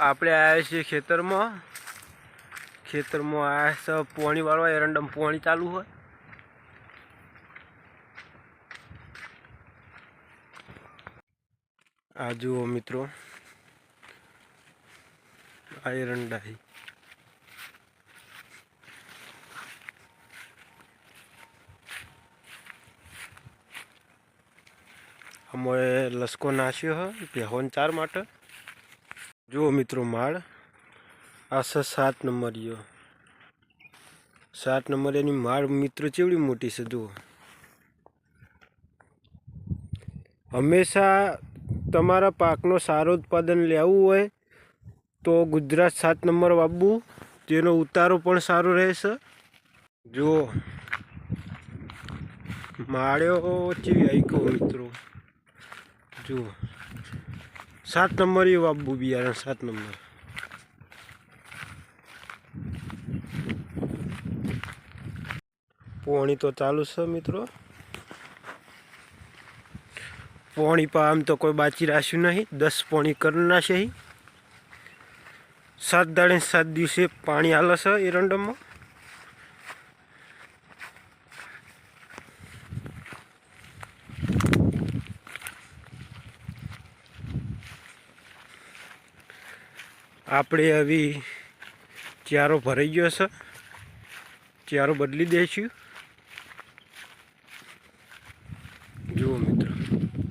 આપણે આવ્યા છીએ ખેતરમાં. ખેતરમાં આવ્યા છે, પોણી વાળવા એરંડમ પોણી ચાલુ હોય. આ જુઓ મિત્રો, આ એરંડા. અમે લસકો નાખ્યો હોય ભેહોન ચાર માટે. જુઓ મિત્રો માળ. આ છે સાત નંબરીયો સાત નંબર એની માળ મિત્રો ચેવડી મોટી છે, જુઓ. હંમેશા તમારા પાકનો સારો ઉત્પાદન લેવું હોય તો ગુજરાત સાત નંબર વાવવું તેનો ઉતારો પણ સારો રહેશે. જુઓ. માળ્યો ચેવી આવી કહું મિત્રો. જુઓ. સાત નંબર એ વાવવું બિયારણ, સાત નંબર. પોણી તો ચાલુ છે મિત્રો. પોણી પણ આમ તો કોઈ બાચી રાખ્યું નહીં. દસ પોણી કરી નાખે સાત દાડે સાત દિવસે પાણી હાલે છે એરંડમમાં આપણે આવી ચારો ભરાઈ ગયો છે. ચારો બદલી દઈશું. જુઓ મિત્રો.